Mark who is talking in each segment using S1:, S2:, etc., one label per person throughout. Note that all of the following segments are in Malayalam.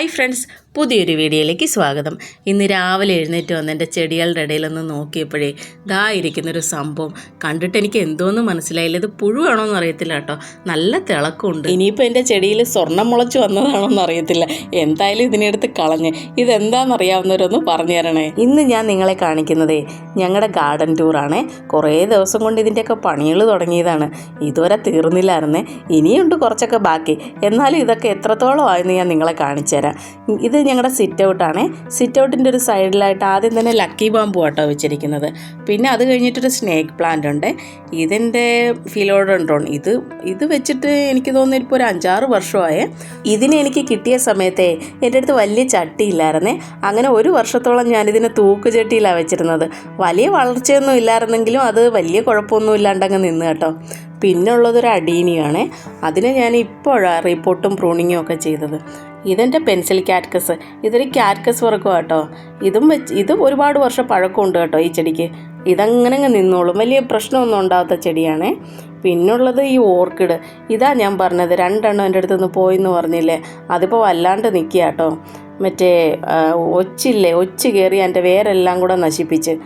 S1: ഹായ് ഫ്രണ്ട്സ് പുതിയൊരു വീഡിയോയിലേക്ക് സ്വാഗതം. ഇന്ന് രാവിലെ എഴുന്നേറ്റ് വന്ന് എന്റെ ചെടികളുടെ ഇടയിലൊന്ന് നോക്കിയപ്പോഴേ ദാ ഇരിക്കുന്നൊരു സംഭവം. കണ്ടിട്ട് എനിക്ക് എന്തോന്നും മനസ്സിലായില്ല. ഇത് പുഴുവാണോ എന്ന് അറിയത്തില്ല കേട്ടോ. നല്ല തിളക്കമുണ്ട്. ഇനിയിപ്പോൾ എന്റെ ചെടിയിൽ സ്വർണം മുളച്ച് വന്നതാണോ എന്ന് അറിയത്തില്ല. എന്തായാലും ഇതിനെടുത്ത് കളഞ്ഞ്. ഇതെന്താണെന്നറിയാവുന്നവരൊന്ന് പറഞ്ഞു തരണേ. ഇന്ന് ഞാൻ നിങ്ങളെ കാണിക്കുന്നതേ ഞങ്ങളുടെ ഗാർഡൻ ടൂറാണ് കുറേ ദിവസം കൊണ്ട് ഇതിന്റെയൊക്കെ പണികൾ തുടങ്ങിയതാണ്. ഇതുവരെ തീർന്നില്ലായിരുന്നേ. ഇനിയുണ്ട് കുറച്ചൊക്കെ ബാക്കി. എന്നാലും ഇതൊക്കെ എത്രത്തോളം ആയെന്ന് ഞാൻ നിങ്ങളെ കാണിച്ചു തരാം. ഇത് ഞങ്ങളുടെ സിറ്റ് ഔട്ടാണ് സിറ്റ് ഔട്ടിന്റെ ഒരു സൈഡിലായിട്ട് ആദ്യം തന്നെ ലക്കി ബാമ്പു ആട്ടോ വെച്ചിരിക്കുന്നത്. പിന്നെ അത് കഴിഞ്ഞിട്ടൊരു സ്നേക്ക് പ്ലാന്റ് ഉണ്ട്. ഇതിന്റെ ഫിലോഡൻഡ്രോൺ ഇത് ഇത് വെച്ചിട്ട് എനിക്ക് തോന്നുന്നു ഇപ്പോൾ ഒരു അഞ്ചാറ് വർഷമായേ. ഇതിനെ എനിക്ക് കിട്ടിയ സമയത്തെ എന്റെ അടുത്ത് വലിയ ചട്ടി ഇല്ലായിരുന്നേ. അങ്ങനെ ഒരു വർഷത്തോളം ഞാനിതിനെ തൂക്കുചട്ടിയിലാണ് വെച്ചിരുന്നത്. വലിയ വളർച്ചയൊന്നും ഇല്ലായിരുന്നെങ്കിലും അത് വലിയ കുഴപ്പമൊന്നും ഇല്ലാണ്ടങ്ങ് നിന്ന് കേട്ടോ. പിന്നെ ഉള്ളതൊരു അടീനിയാണ്. അതിന് ഞാൻ ഇപ്പോഴാണ് റിപ്പോർട്ടും പ്രൂണിങ്ങും ഒക്കെ ചെയ്തത്. ഇതെന്റെ പെൻസിൽ ക്യാറ്റ്കസ് ഇതൊരു ക്യാറ്റ്കസ് വർക്കും കേട്ടോ. ഇതും വെച്ച് ഇത് ഒരുപാട് വർഷം പഴക്കമുണ്ട് കേട്ടോ ഈ ചെടിക്ക്. ഇതങ്ങനെ നിന്നോളും. വലിയ പ്രശ്നമൊന്നും ഉണ്ടാകാത്ത ചെടിയാണ്. പിന്നുള്ളത് ഈ ഓർക്കിഡ്. ഇതാ ഞാൻ പറഞ്ഞത് രണ്ടെണ്ണം എന്റെ അടുത്ത് നിന്ന് പോയെന്ന് പറഞ്ഞില്ലേ? അതിപ്പോൾ വല്ലാണ്ട് നിൽക്കുക കേട്ടോ. മറ്റേ ഒച്ചില്ലേ? ഒച്ച് കയറി എന്റെ വേരെല്ലാം കൂടെ നശിപ്പിച്ച്.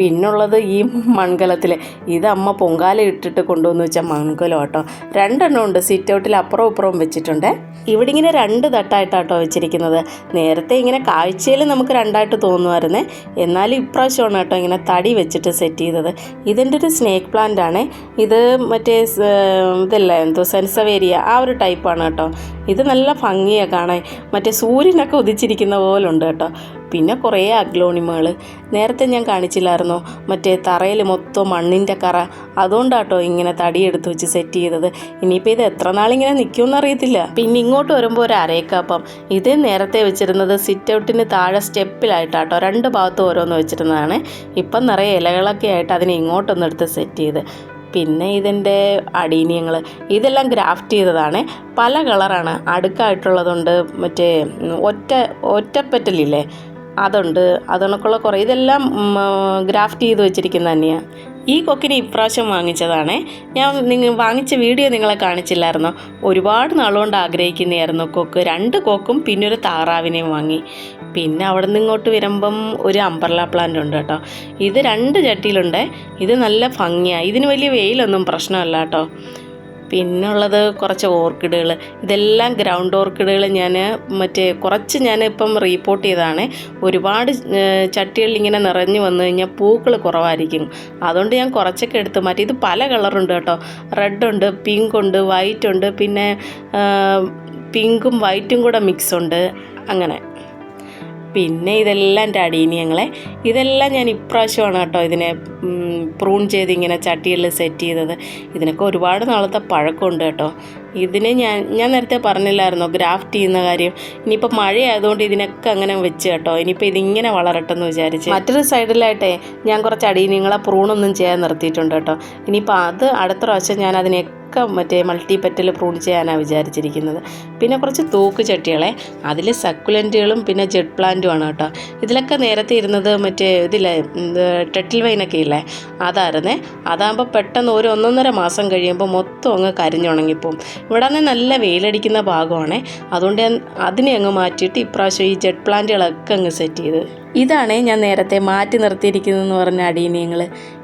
S1: പിന്നുള്ളത് ഈ മൺകലത്തിൽ ഇത് അമ്മ പൊങ്കാല ഇട്ടിട്ട് കൊണ്ടുവന്ന് വെച്ച മൺകലം കേട്ടോ രണ്ടെണ്ണം ഉണ്ട്. സിറ്റ് ഔട്ടിൽ അപ്പുറവും ഇപ്പുറവും വെച്ചിട്ടുണ്ട്. ഇവിടെ ഇങ്ങനെ രണ്ട് തട്ടായിട്ടാട്ടോ വെച്ചിരിക്കുന്നത്. നേരത്തെ ഇങ്ങനെ കാഴ്ചയിൽ നമുക്ക് രണ്ടായിട്ട് തോന്നുമായിരുന്നേ. എന്നാലും ഇപ്രാവശ്യമാണ് കേട്ടോ ഇങ്ങനെ തടി വെച്ചിട്ട് സെറ്റ് ചെയ്തത്. ഇതിന്റെ ഒരു സ്നേക്ക് പ്ലാന്റ് ആണ്. ഇത് മറ്റേ ഇതല്ല? എന്തോ സെൻസവേരിയ ആ ഒരു ടൈപ്പാണ് കേട്ടോ. ഇത് നല്ല ഭംഗിയാണ് കാണാൻ. മറ്റേ സൂര്യനൊക്കെ ഉദിച്ചിരിക്കുന്ന പോലുണ്ട് കേട്ടോ. പിന്നെ കുറേ അഗ്ലോണിമകൾ. നേരത്തെ ഞാൻ കാണിച്ചില്ലായിരുന്നു? മറ്റേ തറയിൽ മൊത്തം മണ്ണിന്റെ കറ. അതുകൊണ്ടാട്ടോ ഇങ്ങനെ തടിയെടുത്ത് വെച്ച് സെറ്റ് ചെയ്തത്. ഇനിയിപ്പോൾ ഇത് എത്ര നാളിങ്ങനെ നിൽക്കുമെന്ന് അറിയത്തില്ല. പിന്നെ ഇങ്ങോട്ട് വരുമ്പോൾ ഒരു അരേക്കാപ്പം ഇത് നേരത്തെ വെച്ചിരുന്നത് സിറ്റ് ഔട്ടിന് താഴെ സ്റ്റെപ്പിലായിട്ടാട്ടോ രണ്ട് ഭാഗത്തും ഓരോന്ന് വെച്ചിരുന്നതാണ്. ഇപ്പം നിറയെ ഇലകളൊക്കെ ആയിട്ട് അതിനെ ഇങ്ങോട്ടൊന്ന് എടുത്ത് സെറ്റ് ചെയ്ത്. പിന്നെ ഇതിന്റെ അടീനിയങ്ങൾ ഇതെല്ലാം ഗ്രാഫ്റ്റ് ചെയ്തതാണ്. പല കളറാണ്. അടുക്കായിട്ടുള്ളതുണ്ട് മറ്റേ ഒറ്റ ഒറ്റപ്പറ്റലില്ലേ? അതുണ്ട് അതുകൊണ്ടൊക്കെയുള്ള കുറേ ഇതെല്ലാം ഗ്രാഫ്റ്റ് ചെയ്ത് വെച്ചിരിക്കുന്ന തന്നെയാണ് ഈ കൊക്കിനെ ഇപ്രാവശ്യം വാങ്ങിച്ചതാണ്. ഞാൻ നിങ്ങൾ വാങ്ങിച്ച വീഡിയോ നിങ്ങളെ കാണിച്ചില്ലായിരുന്നോ? ഒരുപാട് നാളുകൊണ്ട് ആഗ്രഹിക്കുന്നതായിരുന്നു കൊക്ക്. രണ്ട് കൊക്കും പിന്നെ ഒരു താറാവിനെയും വാങ്ങി. പിന്നെ അവിടെ നിന്ന് ഇങ്ങോട്ട് വരുമ്പം ഒരു അമ്പർല പ്ലാന്റ് ഉണ്ട് കേട്ടോ. ഇത് രണ്ട് ചട്ടിയിലുണ്ട്. ഇത് നല്ല ഭംഗിയാണ് ഇതിന് വലിയ വെയിലൊന്നും പ്രശ്നമല്ല കേട്ടോ. പിന്നുള്ളത് കുറച്ച് ഓർക്കിഡുകൾ ഇതെല്ലാം ഗ്രൗണ്ട് ഓർക്കിഡുകൾ ഞാൻ മറ്റേ കുറച്ച് ഞാൻ ഇപ്പം റീപ്പോർട്ട് ചെയ്തതാണ്. ഒരുപാട് ചട്ടികളിൽ ഇങ്ങനെ നിറഞ്ഞു വന്നു കഴിഞ്ഞാൽ പൂക്കൾ കുറവായിരിക്കും. അതുകൊണ്ട് ഞാൻ കുറച്ചൊക്കെ എടുത്ത് മാറ്റി. ഇത് പല കളറുണ്ട് കേട്ടോ. റെഡ് ഉണ്ട് പിങ്ക് ഉണ്ട് വൈറ്റ് ഉണ്ട് പിന്നെ പിങ്കും വൈറ്റും കൂടെ മിക്സ് ഉണ്ട്. അങ്ങനെ. പിന്നെ ഇതെല്ലാം എന്റെ അടീനിയങ്ങളെ. ഇതെല്ലാം ഞാൻ ഇപ്രാവശ്യമാണ് കേട്ടോ ഇതിനെ പ്രൂൺ ചെയ്ത് ഇങ്ങനെ ചട്ടികളിൽ സെറ്റ് ചെയ്തത്. ഇതിനൊക്കെ ഒരുപാട് നാളത്തെ പഴക്കമുണ്ട് കേട്ടോ. ഇതിന് ഞാൻ ഞാൻ നേരത്തെ പറഞ്ഞില്ലായിരുന്നോ ഗ്രാഫ്റ്റ് ചെയ്യുന്ന കാര്യം? ഇനിയിപ്പോൾ മഴയായതുകൊണ്ട് ഇതിനൊക്കെ അങ്ങനെ വെച്ച് കേട്ടോ. ഇനിയിപ്പോൾ ഇതിങ്ങനെ വളരട്ടെ എന്ന് വിചാരിച്ച്. മറ്റൊരു സൈഡിലായിട്ടേ ഞാൻ കുറച്ച് അടീനിയങ്ങളെ പ്രൂണൊന്നും ചെയ്യാൻ നിർത്തിയിട്ടുണ്ട് കേട്ടോ. ഇനിയിപ്പോൾ അത് അടുത്ത പ്രാവശ്യം ഞാൻ അതിനെയൊക്കെ മറ്റേ മൾട്ടി പെറ്റൽ പ്രൂൺ ചെയ്യാനാണ് വിചാരിച്ചിരിക്കുന്നത്. പിന്നെ കുറച്ച് തൂക്ക് ചട്ടികളെ അതിൽ സക്കുലന്റുകളും പിന്നെ ജെഡ് പ്ലാന്റുമാണ് കേട്ടോ. ഇതിലൊക്കെ നേരത്തെ ഇരുന്നത് മറ്റേ ഇതില്ലേ ടെട്ടിൽ വൈനൊക്കെ ഇല്ലേ? അതായിരുന്നേ. അതാകുമ്പോൾ പെട്ടെന്ന് ഒരു ഒന്നൊന്നര മാസം കഴിയുമ്പോൾ മൊത്തം അങ്ങ് കരിഞ്ഞുണങ്ങിപ്പോവും. ഇവിടെ നിന്ന് നല്ല വെയിലടിക്കുന്ന ഭാഗമാണ്. അതുകൊണ്ട് അതിനെ അങ്ങ് മാറ്റിയിട്ട് ഇപ്രാവശ്യം ഈ ജെഡ് പ്ലാന്റുകളൊക്കെ അങ്ങ് സെറ്റ് ചെയ്ത്. ഇതാണ് ഞാൻ നേരത്തെ മാറ്റി നിർത്തിയിരിക്കുന്നതെന്ന് പറഞ്ഞ അടീനിയങ്ങൾ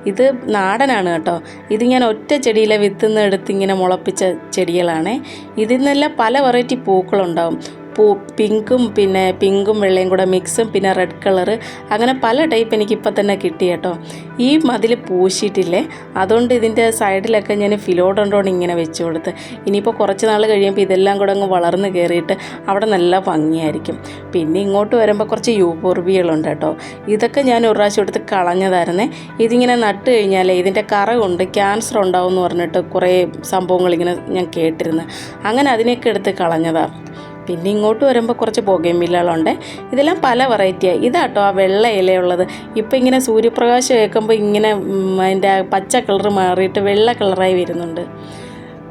S1: ഇത് നാടനാണ് കേട്ടോ. ഇത് ഞാൻ ഒറ്റ ചെടിയിലെ വിത്തിൽ നിന്ന് എടുത്ത് ഇങ്ങനെ മുളപ്പിച്ച ചെടികളാണ്. ഇതിൽ നിന്നെല്ലാം പല വെറൈറ്റി പൂക്കളുണ്ടാവും. പൂ പിങ്കും പിന്നെ പിങ്കും വെള്ളയും കൂടെ മിക്സും പിന്നെ റെഡ് കളറ് അങ്ങനെ പല ടൈപ്പ് എനിക്ക് ഇപ്പം തന്നെ കിട്ടി കേട്ടോ. ഈ മതിൽ പൂശിയിട്ടില്ലേ? അതുകൊണ്ട് ഇതിന്റെ സൈഡിലൊക്കെ ഞാൻ ഫിലോഡോണ്ടോൺ ഇങ്ങനെ വെച്ച് കൊടുത്ത്. ഇനിയിപ്പോൾ കുറച്ച് നാൾ കഴിയുമ്പോൾ ഇതെല്ലാം കൂടെ അങ്ങ് വളർന്ന് കയറിയിട്ട് അവിടെ നല്ല ഭംഗിയായിരിക്കും. പിന്നെ ഇങ്ങോട്ട് വരുമ്പോൾ കുറച്ച് യൂപോർബികളുണ്ട് കേട്ടോ. ഇതൊക്കെ ഞാൻ ഒരു പ്രാവശ്യം എടുത്ത് കളഞ്ഞതായിരുന്നേ. ഇതിങ്ങനെ നട്ട് കഴിഞ്ഞാൽ ഇതിന്റെ കറ കൊണ്ട് ക്യാൻസർ ഉണ്ടാവും എന്ന് പറഞ്ഞിട്ട് കുറേ സംഭവങ്ങൾ ഇങ്ങനെ ഞാൻ കേട്ടിരുന്നു. അങ്ങനെ അതിനെയൊക്കെ എടുത്ത് കളഞ്ഞതാണ് പിന്നെ ഇങ്ങോട്ട് വരുമ്പോൾ കുറച്ച് പുകയമ്മില്ലുകളുണ്ട് ഇതെല്ലാം പല വെറൈറ്റിയാണ് ഇതാട്ടോ ആ വെള്ള ഇലയുള്ളത്. ഇപ്പം ഇങ്ങനെ സൂര്യപ്രകാശം ഏൽക്കുമ്പോൾ ഇങ്ങനെ അതിന്റെ പച്ച കളർ മാറിയിട്ട് വെള്ള കളറായി വരുന്നുണ്ട്.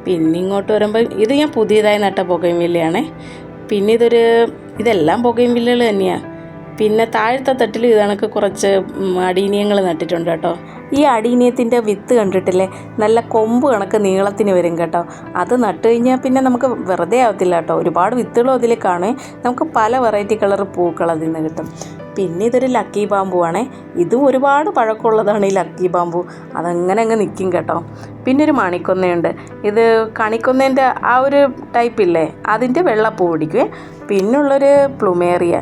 S1: പിന്നെ ഇങ്ങോട്ട് വരുമ്പോൾ ഇത് ഞാൻ പുതിയതായി നട്ട പുകയമ്മില്ലയാണേ പിന്നെ ഇതൊരു ഇതെല്ലാം പുകയമ്മില്ലകൾ തന്നെയാണ് പിന്നെ താഴത്തെ തട്ടിൽ ഇത് കണക്ക് കുറച്ച് അടീനിയങ്ങൾ നട്ടിട്ടുണ്ട് കേട്ടോ. ഈ അടീനിയത്തിന്റെ വിത്ത് കണ്ടിട്ടില്ലേ? നല്ല കൊമ്പ് കണക്ക് നീളത്തിന് വരും കേട്ടോ. അത് നട്ട് കഴിഞ്ഞാൽ പിന്നെ നമുക്ക് വെറുതെ ആവത്തില്ല കേട്ടോ. ഒരുപാട് വിത്തുകളും അതിൽ കാണും. നമുക്ക് പല വെറൈറ്റി കളർ പൂക്കൾ അതിൽ നിന്ന് കിട്ടും. പിന്നെ ഇതൊരു ലക്കി ബാമ്പു ആണേ. ഇതും ഒരുപാട് പഴക്കമുള്ളതാണ് ഈ ലക്കി ബാമ്പു. അതങ്ങനെ അങ്ങ് നിൽക്കും കേട്ടോ. പിന്നെ ഒരു മണിക്കൊന്നയുണ്ട്. ഇത് കണിക്കൊന്നേന്റെ ആ ഒരു ടൈപ്പില്ലേ അതിന്റെ വെള്ളപ്പൂ പിടിക്കുവേ. പിന്നുള്ളൊരു പ്ലുമേറിയ.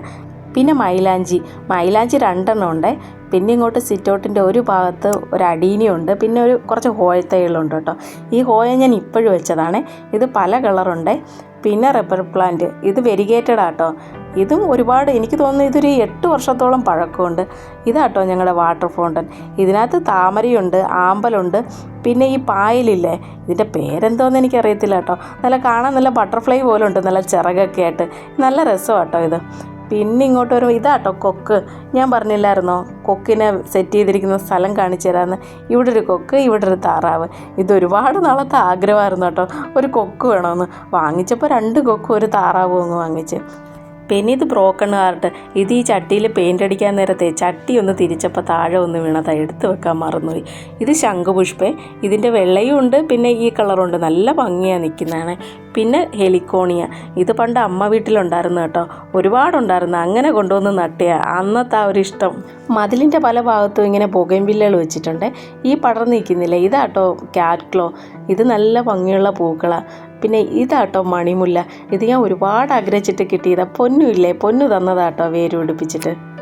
S1: പിന്നെ മൈലാഞ്ചി. മൈലാഞ്ചി രണ്ടെണ്ണം ഉണ്ട്. പിന്നെ ഇങ്ങോട്ട് സിറ്റൗട്ടിന്റെ ഒരു ഭാഗത്ത് ഒരു അടീനിയുണ്ട് പിന്നെ ഒരു കുറച്ച് ഹോയത്തൈകളുണ്ട് കേട്ടോ. ഈ ഹോയ ഞാൻ ഇപ്പോഴും വെച്ചതാണ്. ഇത് പല കളറുണ്ട്. പിന്നെ റബ്ബർ പ്ലാന്റ്. ഇത് വെരിഗേറ്റഡ് ആട്ടോ. ഇതും ഒരുപാട് എനിക്ക് തോന്നുന്നു ഇതൊരു എട്ട് വർഷത്തോളം പഴക്കമുണ്ട്. ഇതാട്ടോ ഞങ്ങളുടെ വാട്ടർ ഫൗണ്ടൻ. ഇതിനകത്ത് താമരയുണ്ട് ആമ്പലുണ്ട് പിന്നെ ഈ പായലില്ലേ? ഇതിന്റെ പേരെന്തോന്ന് എനിക്കറിയത്തില്ല കേട്ടോ. നല്ല കാണാൻ നല്ല ബട്ടർഫ്ലൈ പോലെ ഉണ്ട് നല്ല ചിറകൊക്കെ ആയിട്ട്. നല്ല രസമാട്ടോ ഇത്. പിന്നെ ഇങ്ങോട്ട് വരുമ്പോൾ ഇതാട്ടോ കൊക്ക്. ഞാൻ പറഞ്ഞില്ലായിരുന്നോ? കൊക്കിനെ സെറ്റ് ചെയ്തിരിക്കുന്ന സ്ഥലം കാണിച്ചു തരാമെന്ന് ഇവിടെ ഒരു കൊക്ക് ഇവിടെ ഒരു താറാവ്. ഇതൊരുപാട് നാളത്തെ ആഗ്രഹമായിരുന്നു കേട്ടോ. ഒരു കൊക്ക് വേണമെന്ന് വാങ്ങിച്ചപ്പോൾ രണ്ട് കൊക്കും ഒരു താറാവും അങ്ങ് വാങ്ങിച്ച്. പിന്നെ ഇത് ബ്രോക്കൺ ആർട്ട് ഇത് ഈ ചട്ടിയിൽ പെയിന്റ് അടിക്കാൻ നേരത്തെ ചട്ടി ഒന്ന് തിരിച്ചപ്പോൾ താഴെ ഒന്ന് വീണത് എടുത്ത് വെക്കാൻ മറന്നുപോയി. ഇത് ശംഖുപുഷ്പേ ഇതിന്റെ വെള്ളയും ഉണ്ട് പിന്നെ ഈ കളറുണ്ട് നല്ല ഭംഗിയാണ് നിൽക്കുന്നതാണ് പിന്നെ ഹെലിക്കോണിയ ഇത് പണ്ട് അമ്മ വീട്ടിലുണ്ടായിരുന്നു കേട്ടോ. ഒരുപാടുണ്ടായിരുന്നു. അങ്ങനെ കൊണ്ടുവന്ന് നട്ടിയ. അന്നത്തെ ആ ഒരു ഇഷ്ടം. മതിലിന്റെ പല ഭാഗത്തും ഇങ്ങനെ പുകയും വില്ലകൾ വെച്ചിട്ടുണ്ട്. ഈ പടർന്ന് നിൽക്കുന്നില്ല. ഇതാട്ടോ ക്യാറ്റ് ക്ലോ ഇത് നല്ല ഭംഗിയുള്ള പൂക്കളാണ് പിന്നെ ഇതാട്ടോ മണിമുല്ല. ഇത് ഞാൻ ഒരുപാട് ആഗ്രഹിച്ചിട്ട് കിട്ടിയതാ. പൊന്നുമില്ലേ? പൊന്നു തന്നതാട്ടോ വേര് പിടിപ്പിച്ചിട്ട്.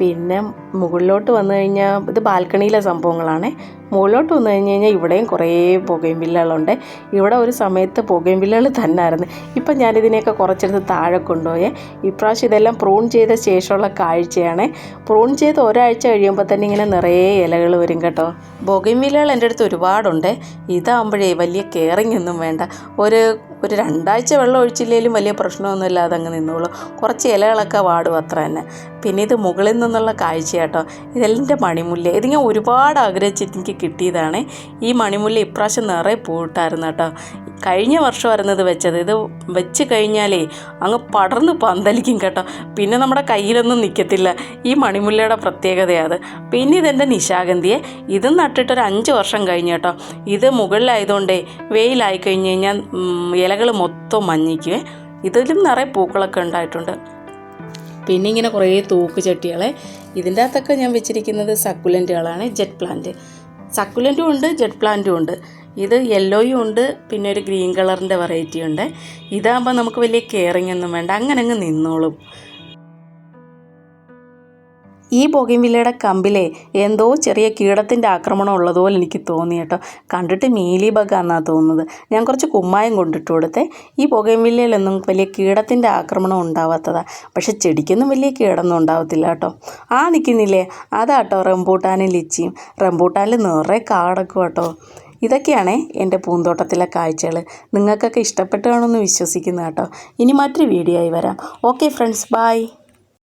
S1: പിന്നെ മുകളിലോട്ട് വന്നു കഴിഞ്ഞാൽ ഇത് ബാൽക്കണിയിലെ സംഭവങ്ങളാണ്. മുകളിലോട്ട് വന്നു കഴിഞ്ഞ് കഴിഞ്ഞാൽ ഇവിടെയും കുറേ പുകയും വില്ലകളുണ്ട്. ഇവിടെ ഒരു സമയത്ത് പുകയും വില്ലകൾ തന്നെയായിരുന്നു ഇപ്പം ഞാനിതിനെയൊക്കെ കുറച്ചെടുത്ത് താഴെ കൊണ്ടുപോയേ. ഇപ്രാവശ്യം ഇതെല്ലാം പ്രൂൺ ചെയ്ത ശേഷമുള്ള കാഴ്ചയാണ്. പ്രൂൺ ചെയ്ത് ഒരാഴ്ച കഴിയുമ്പോൾ തന്നെ ഇങ്ങനെ നിറയെ ഇലകൾ വരും കേട്ടോ. പുകയും വില്ലകൾ എന്റെ അടുത്ത് ഒരുപാടുണ്ട്. ഇതാകുമ്പോഴേ വലിയ കെയറിങ് ഒന്നും വേണ്ട. ഒരു ഒരു രണ്ടാഴ്ച വെള്ളം ഒഴിച്ചില്ലെങ്കിലും വലിയ പ്രശ്നമൊന്നുമില്ല അതങ്ങ് നിന്നോളൂ. കുറച്ച് ഇലകളൊക്കെ വാടും അത്ര തന്നെ. പിന്നെ ഇത് മുകളിൽ നിന്നുള്ള കാഴ്ച കേട്ടോ. ഇതെല്ലാം മണിമുല്ല. ഇത് ഞാൻ ഒരുപാട് ആഗ്രഹിച്ചിട്ട് എനിക്ക് കിട്ടിയതാണ്. ഈ മണിമുല്ല ഇപ്രാവശ്യം നിറയെ പൂട്ടായിരുന്നു കേട്ടോ. കഴിഞ്ഞ വർഷം ഇത് വെച്ചത്. ഇത് വെച്ച് കഴിഞ്ഞാലേ അങ്ങ് പടർന്ന് പന്തലിക്കും കേട്ടോ. പിന്നെ നമ്മുടെ കയ്യിലൊന്നും നിൽക്കത്തില്ല ഈ മണിമുല്ലയുടെ പ്രത്യേകതയാണ് പിന്നെ ഇതെന്റെ നിശാഗന്ധിയെ. ഇതും നട്ടിട്ട് ഒരു അഞ്ച് വർഷം കഴിഞ്ഞ് കേട്ടോ. ഇത് മുകളിലായതുകൊണ്ടേ വെയിലായി കഴിഞ്ഞ് കഴിഞ്ഞാൽ ഇലകൾ മൊത്തം മഞ്ഞിക്കുവേ ഇതിലും നിറയെ പൂക്കളൊക്കെ ഉണ്ടായിട്ടുണ്ട്. പിന്നെ ഇങ്ങനെ കുറേ തൂക്ക് ചട്ടികളെ. ഇതിന്റെ അകത്തൊക്കെ ഞാൻ വെച്ചിരിക്കുന്നത് സക്കുലന്റുകളാണ് ജെറ്റ് പ്ലാന്റ്. സക്കുലന്റും ഉണ്ട് ജെറ്റ് പ്ലാന്റും ഉണ്ട്. ഇത് യെല്ലോയും ഉണ്ട് പിന്നെ ഒരു ഗ്രീൻ കളറിന്റെ വെറൈറ്റി ഉണ്ട്. ഇതാകുമ്പോൾ നമുക്ക് വലിയ കെയറിങ് ഒന്നും വേണ്ട അങ്ങനെ അങ്ങ് നിന്നോളും. ഈ ബൊഗിൻവില്ലയുടെ കമ്പിലെ എന്തോ ചെറിയ കീടത്തിന്റെ ആക്രമണം ഉള്ളതുപോലെ എനിക്ക് തോന്നി കേട്ടോ. കണ്ടിട്ട് മീലി ബഗാന്നാണ് തോന്നുന്നത്. ഞാൻ കുറച്ച് കുമ്മായം കൊണ്ടിട്ട് കൊടുത്തേ. ഈ ബൊഗിൻവില്ലയിലൊന്നും വലിയ കീടത്തിന്റെ ആക്രമണം ഉണ്ടാവാത്തതാണ് പക്ഷെ ചെടിക്കൊന്നും വലിയ കീടൊന്നും ഉണ്ടാവത്തില്ല കേട്ടോ. ആ നിൽക്കുന്നില്ലേ അതാട്ടോ റംബൂട്ടാനും ലിച്ചിയും. റംബൂട്ടാനിൽ നിറയെ കാടക്കും കേട്ടോ. ഇതൊക്കെയാണ് എന്റെ പൂന്തോട്ടത്തിലെ കാഴ്ചകൾ. നിങ്ങൾക്കൊക്കെ ഇഷ്ടപ്പെട്ടു കാണുമെന്ന് വിശ്വസിക്കുന്നു കേട്ടോ. ഇനി മറ്റൊരു വീഡിയോ ആയി വരാം. Okay friends bye